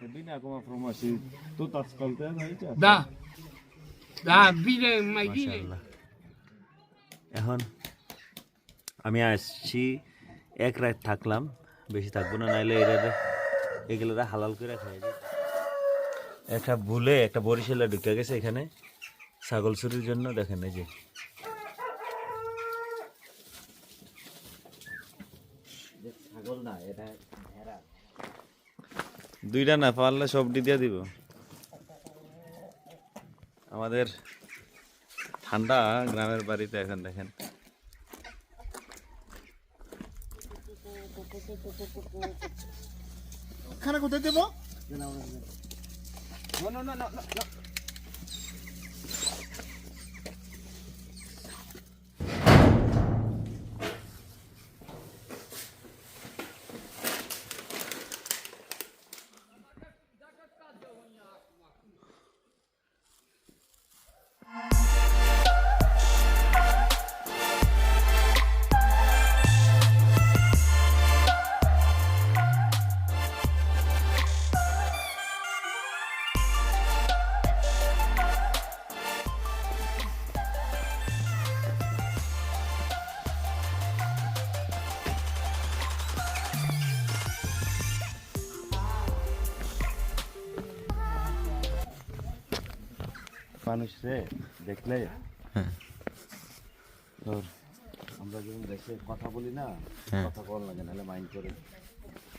E bine acum frumos și tot ascultăm aici? Da. Da, bine, mai bine. এখন আমি আসছি এক রাত থাকলাম বেশি থাকব না নাইলে এরা এগুলো হালাল করে খাই একটা ভুলে একটা বরিশালে ঢুকে গেছে এখানে ছাগল চুরির জন্য দেখেন এই যে ছাগল না এটা ভেড়া দুইটা না পারলে সবটি দিয়ে দিব। আমাদের ঠান্ডা গ্রামের বাড়িতে এখন দেখেন। খানা কোথায় দেবো? মানুষ রে দেখলে তোর আমরা যখন দেখে কথা বলি না কথা বল লাগে নাহলে মাইন্ড করে।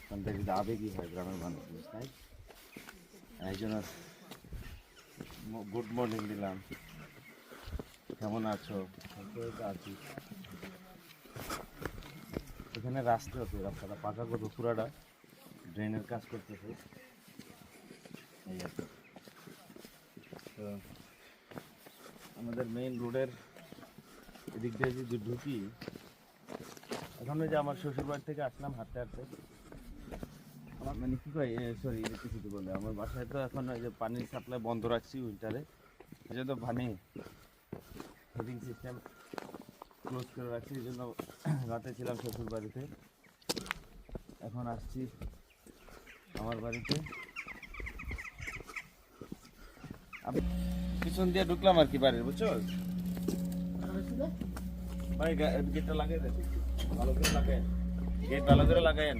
কারণ দেখি আবেগই হয় গ্রামের মানুষ তাই? এই জন্য গুড মর্নিং দিলাম। কেমন আছো? আছি। এখানে রাস্তা আছে রাস্তাটা পাকা করব পুরাটা ড্রেনের কাজ করতেছে। এই আর। তো আমাদের মেইন রোডের এদিক দিয়ে যদি ঢুকি, এখন যে আমার শ্বশুর বাড়ি থেকে আসলাম হাঁটতে হাঁটতে। আমার মানে কি কয় সরি কিছু বলে? আমার বাসায় তো এখন ওই যে পানির সাপ্লাই বন্ধ রাখছি উইন্টারে এই জন্য পানি হিটিং সিস্টেম ক্লোজ করে রাখছি। এই জন্য রাতে ছিলাম শ্বশুর বাড়িতে এখন আসছি আমার বাড়িতে আমি পিছন দিয়ে ঢুকলাম আর কি বাড়ির বুঝছ ভাই গেটটা লাগাই দেন ভালো করে লাগাই গেট ভালো করে লাগাইন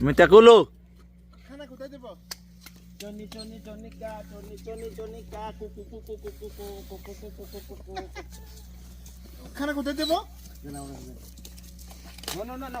মিটাকুলো খানা কোথায় দেবো চনি চনি চনিকা চনি চনি চনিকা কুকু কুকু কুকু কুকু কুকু কুকু কুকু খানা কোথায় দেবো নো নো নো নো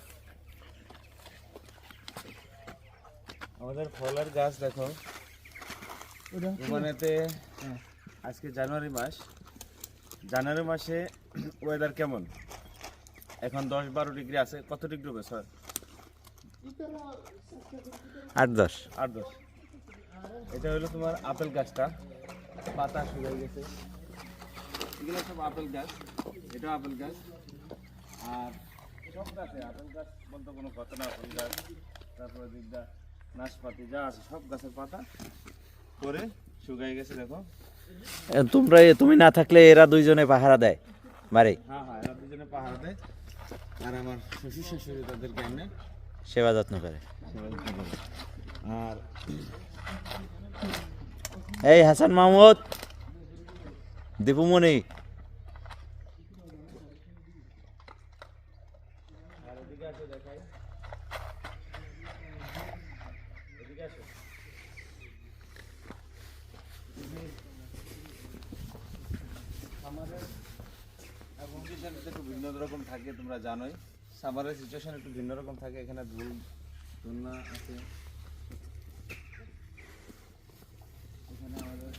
আমাদের ফলের গাছ দেখো। রোমানেতে আজকে জানুয়ারি মাস। জানুয়ারি মাসে ওয়েদার কেমন? এখন দশ বারো ডিগ্রি আছে। কত ডিগ্রি হবে স্যার? আট দশ। আট দশ। এটা হলো তোমার আপেল গাছটা। পাতা শুকিয়ে গেছে। এগুলো সব আপেল গাছ। এটা আপেল গাছ। আর সব গাছে আপেল গাছ বলতে কোনো কথা না। আপেল গাছ তারপরে দিকটা নাশপাতি যা আছে সব গাছের পাতা করে শুকাই গেছে দেখো। তোমরা তুমি না থাকলে এরা দুইজনে পাহারা দেয় বাড়ি হ্যাঁ হ্যাঁ এরা দুজনে পাহাড় দেয়। আর আমার শ্বশুর শাশুড়ি তাদেরকে করে সেবা যত্ন করে। আর এই হাসান মাহমুদ দীপুমণি আর এদিকে আসো দেখাই এদিকে আসো আমাদের কন্ডিশন একটু ভিন্ন রকম থাকে তোমরা জানোই সামারের সিচুয়েশন একটু ভিন্ন রকম থাকে এখানে ধুল ধুলনা আছে। এখানে আমাদের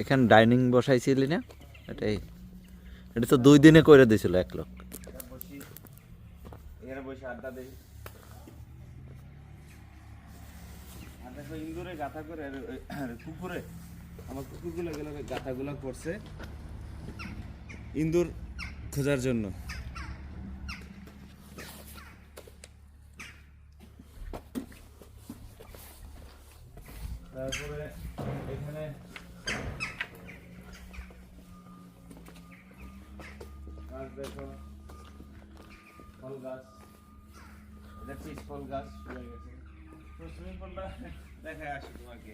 এখানে ডাইনিং বসাইছিলি না? এটাই। এটা তো দুই দিনে করে দিয়েছিল এক লোক। এখানে বসে আড্ডা দেই। আর দেখো ইন্দুরে গাথা করে আর কুকুরে আমার কুকুরগুলো গেলে গাথাগুলো করছে। ইন্দুর খোঁজার জন্য। তারপরে এখানে ফল গাছ ফল গাছ শুয়ে গেছে। তো সুইমিং পুলটা দেখায় আসি তোমাকে।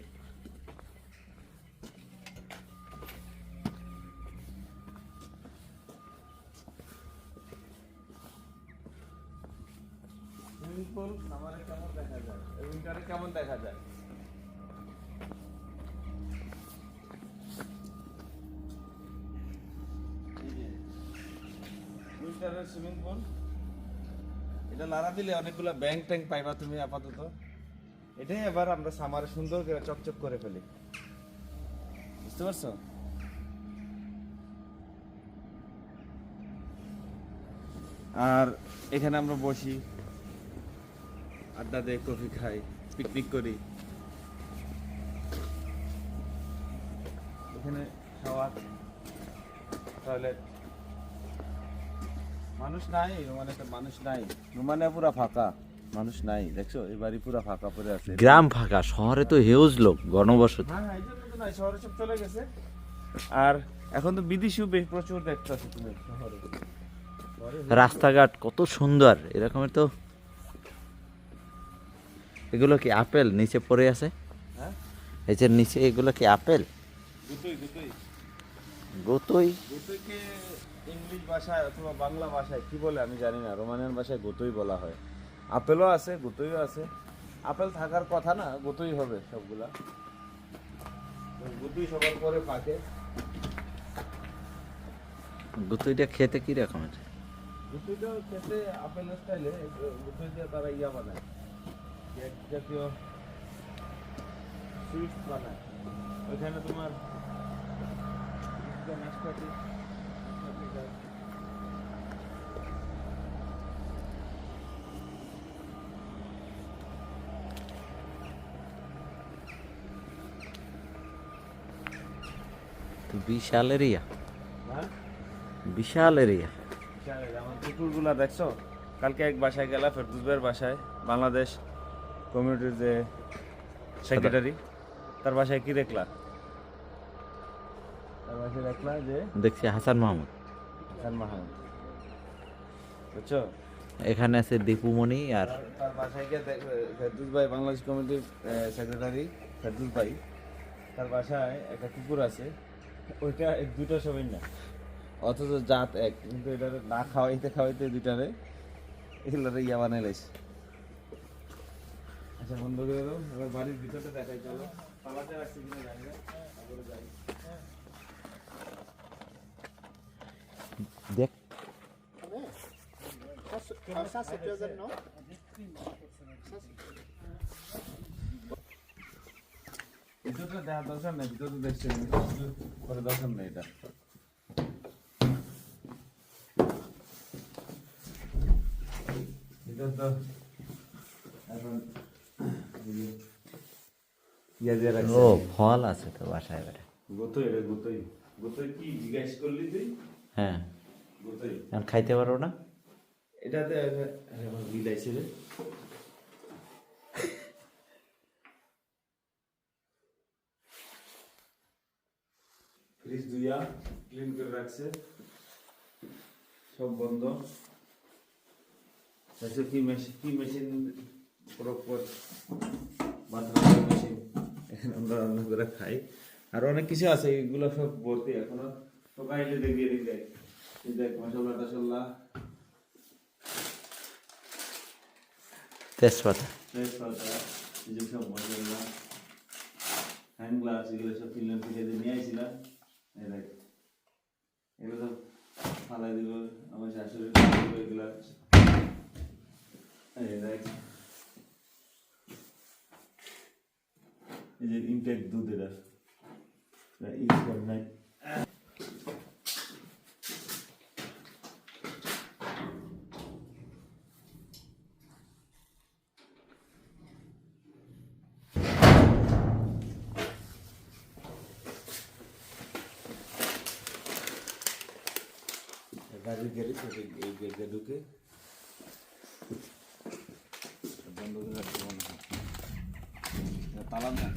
উইন্টারের সুইমিং পুল এটা দিলে অনেকগুলো ব্যাংক ট্যাঙ্ক পাইবা তুমি আপাতত। এটাই এবার আমরা সামারে সুন্দর করে চকচক করে ফেলি। বুঝতে পারছ? আর এখানে আমরা বসি, আড্ডা দেই, কফি খাই পিকনিক করি। এখানে খাওয়ার টয়লেট মানুষ নাই মানে মানুষ নাই। মানে পুরা ফাঁকা মানুষ নাই। দেখছ এই বাড়ি পুরা ফাঁকা পড়ে আছে। গ্রাম ফাঁকা শহরে তো হিউজ লোক গণবসতি। হ্যাঁ হ্যাঁ এই জন্য তো নাই শহরে সব চলে গেছে। আর এখন তো বিদেশিও বেশ প্রচুর দেখতেছো তুমি শহরে। শহরে রাস্তাঘাট কত সুন্দর এরকমের তো এগুলো কি আপেল? নিচে পড়ে আছে? হ্যাঁ? এই যে নিচে এগুলো কি আপেল? দুটোই দুটোই। গোতই? গোতইকে ইংলিশ ভাষায় অথবা বাংলা ভাষায় কি বলে আমি জানি না রোমানিয়ান ভাষায় গোতই বলা হয়। আপেলও আছে গোতইও আছে। আপেল থাকার কথা না গোতই হবে সবগুলা। গোতই সবার পরে পাকে গোতইটা খেতে কি রকমের গোতইটা খেতে আপেল স্টাইলে গোতই দিয়ে তারা ইয়া বানায়। কেক জাতীয় সুইটস বানায়। ওইখানে তোমার নাশপাতি নাশপাতি গাছ বিশাল এরিয়া। বিশাল এরিয়া। আমার কুকুরগুলা দেখছ? কালকে এক বাসায় গেলা ফেরদুস ভাইয়ের বাসায়। বাংলাদেশ কমিউনিটির যে সেক্রেটারি তার বাসায় কি দেখলা তার বাসায় দেখলা যে দেখছি হাসান মাহমুদ। হাসান মাহমুদ। বুঝছ? এখানে আছে দীপুমণি আর তার- বাসায় গিয়ে ভাই বাংলাদেশ কমিটির সেক্রেটারি ফেরদুস ভাই তার বাসায় একটা কুকুর আছে। ওইটা এক দুটো সবাই না অথচ জাত এক কিন্তু এটা না খাওয়াইতে খাওয়াইতে দুইটারে এগুলোরে ইয়া বানাই লাইছে। আচ্ছা বন্ধ করে দাও এবার বাড়ির ভিতরটা দেখাই চলো। পালাতে রাখছি কিনা জানি না তারপরে যাই। দেখ। Ça, c'est plaisant, non ভিতরটা দেখা দরকার নেই ভিতর তো দেখছি করে দরকার নেই এটা। ভিতর তো এখন ইয়া ও ফল আছে তো বাসায় বেটা গোতই রে গোতই। গোতই কি জিজ্ঞেস করলি তুই? হ্যাঁ। এখন খাইতে পারো না? এটাতে রে। ফ্রিজ দুইয়া ক্লিন করে রাখছে। সব বন্ধ। আচ্ছা কি মেশিন কি মেশিন মেশিন। এখানে আমরা রান্না করে খাই। আর অনেক কিছু আছে এগুলো সব ভর্তি এখনও। সকালে দেখি এদিক দেখ। তেজপাতা। তেজপাতা সব মশলা হ্যান্ড গ্লাভস এগুলো সব ফিনল্যান্ড থেকে নিয়ে আসছিলাম এই দেখ এগুলো সব ফালাই দিল আমার শাশুড়ি এগুলা। এই দেখ। এই যে ইনটেক দুধ এটা। ইউজ করে নাই গাড়ির গেলে এই গেটে ঢুকে বন্ধ করে রাখতে মনে হয় তালা না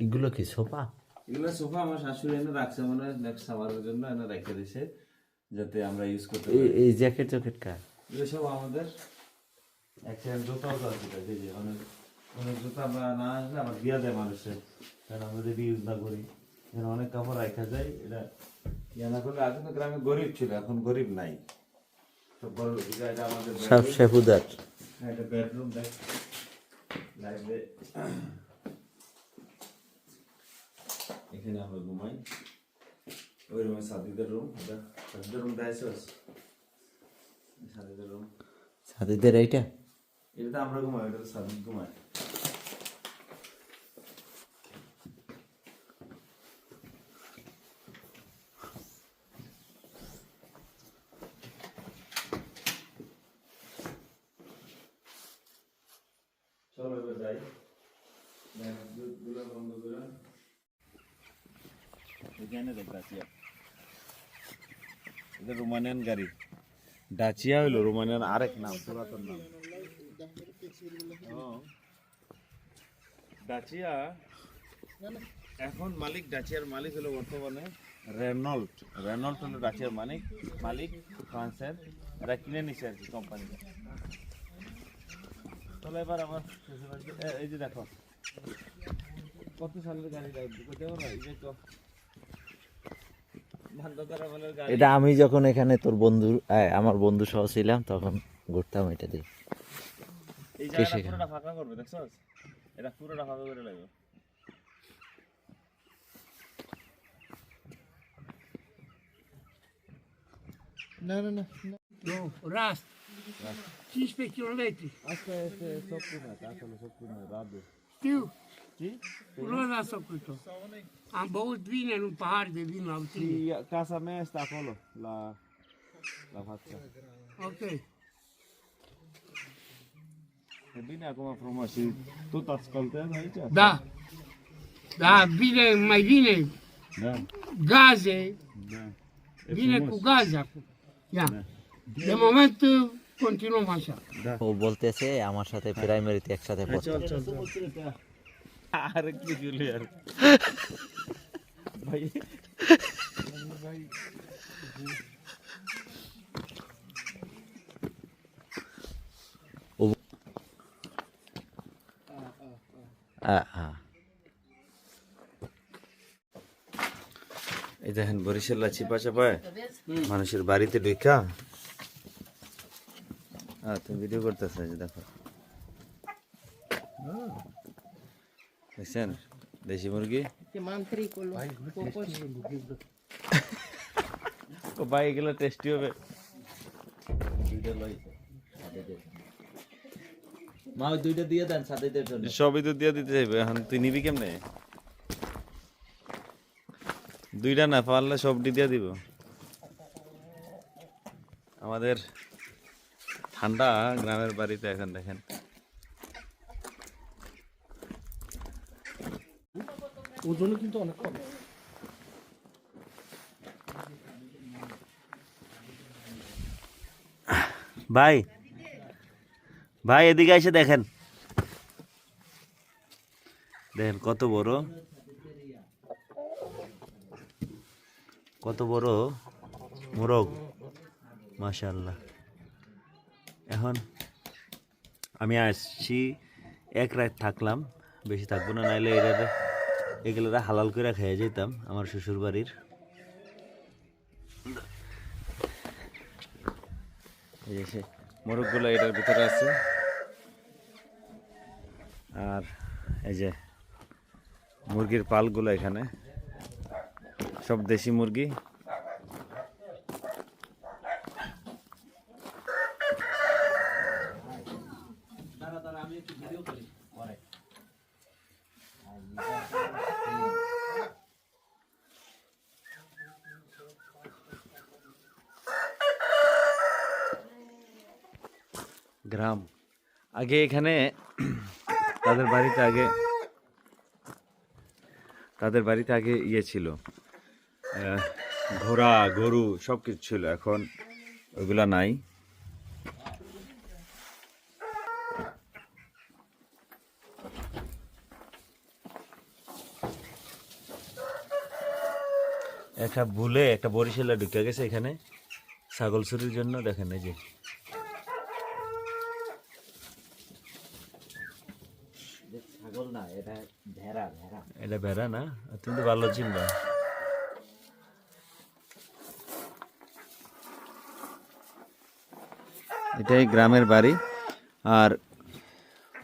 এগুলো কি সোফা? এগুলো সোফা আমার শাশুড়ি এনে রাখছে মনে হয় নেক্সট সামারের জন্য এনে রেখে দিছে যাতে আমরা ইউজ করতে পারি। এই জ্যাকেট জ্যাকেট কার? এগুলো সব আমাদের একটা জুতাও তো আছে যে অনেক অনেক জুতা আমরা না আসলে আমার দিয়া দেয় মানুষের কারণ আমরা যদি ইউজ না করি এখানে অনেক কাপড় রাখা যায় এটা ইয়া না করলে আগে তো গ্রামে গরিব ছিল এখন গরিব নাই। সব বড়। এটা আমাদের সব। শেফুদার হ্যাঁ, এটা বেডরুম দেখ। লাইভে এখানে আমরা ঘুমাই। ওই রুমে সাদিদের রুম এটা সাদিদের রুম দেখাইছস সাদিদের রুম সাথীদের এইটা? এটা তো আমরা ঘুমাই এটা তো সাদিদ ঘুমায় চলো এবার যাই গুলো বন্ধ করে এখানে দেখ ডাচিয়া এটা রোমানিয়ান গাড়ি। ডাচিয়া হইল রোমানিয়ান আরেক নাম, পুরাতন নাম। হ্যাঁ। ডাচিয়া এখন মালিক ডাচিয়ার মালিক হলো বর্তমানে রেনল্ট। রেনল্ট হলো ডাচিয়ার মালিক মালিক ফ্রান্সের, এরা কিনে নিছে আর কি কোম্পানি তাহলে এবার আমার এই যে দেখো, কত সালের গাড়ি কত এই যে তো। এটা আমি যখন এখানে তোর বন্ধু আমার বন্ধু সহ ছিলাম তখন ঘুরতাম এটা দিয়ে এই জায়গাটা সেখানে? পুরোটা ফাঁকা করবে দেখছস এটা পুরোটা ফাঁকা করে লাগবে Não, não, não. não. No, rast. 15 kilometri. este সব পুরো আসলে সব পুরো রাবে Știu, কি nu l-a făcut-o. Am băut vin în un pahar de vin la কি tine. casa mea este acolo la la față Ok. e bine acum frumos și tot ascultăm aici Da. Da, vine, mai vine da gaze, da e vine frumos. cu gaze acum. Ia. De moment continuăm așa. ও বলতেছে আমার সাথে প্রাইমারিতে একসাথে Hai, পড়তো চল চল চল আরে কি। এই দেখেন বরিশাল্লা চিপা চাপায় মানুষের বাড়িতে ঢুকা হ্যাঁ তুমি ভিডিও করতেছো দেখো। দেখছেন দেশি মুরগি ও ভাই এগুলো টেস্টি হবে মা ওই দুইটা দিয়ে দেন সাথীদের জন্য সবই তো দিয়ে দিতে চাইবে এখন তুই নিবি কেমনে দুইটা না পারলে সবটি দিয়ে দিব আমাদের ঠান্ডা গ্রামের বাড়িতে এখন দেখেন ওজনও কিন্তু অনেক কম। ভাই ভাই, এদিকে এসে দেখেন। দেখেন, কত বড়। কত বড় মোরগ। মাশাল্লাহ এখন আমি আসছি, এক রাত থাকলাম, বেশি থাকব না, নাইলে এরা এগুলোরা হালাল করে খেয়ে যেতাম আমার শ্বশুর বাড়ির মোরগগুলো এটার ভিতরে আছে। আর এই যে মুরগির পালগুলো এখানে। সব দেশি মুরগি গ্রাম আগে এখানে তাদের বাড়িতে আগে, তাদের বাড়িতে আগে ইয়ে ছিল ঘোড়া, গরু সব কিছু ছিল, এখন ওইগুলা নাই। একটা ভুলে একটা বরিশালে ঢুকে গেছে এখানে, ছাগল চুরির জন্য, দেখেন এই যে ছাগল না এটা ভেড়া না? তুমি তো ভালো চিনবা এটাই গ্রামের বাড়ি। আর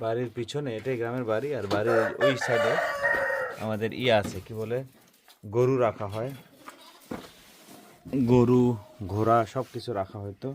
বাড়ির পিছনে এটাই গ্রামের বাড়ি আর বাড়ির ওই সাইডে আমাদের ই আছে কি বলে? গরু রাখা হয়। গরু। ঘোড়া সব কিছু রাখা হয়তো।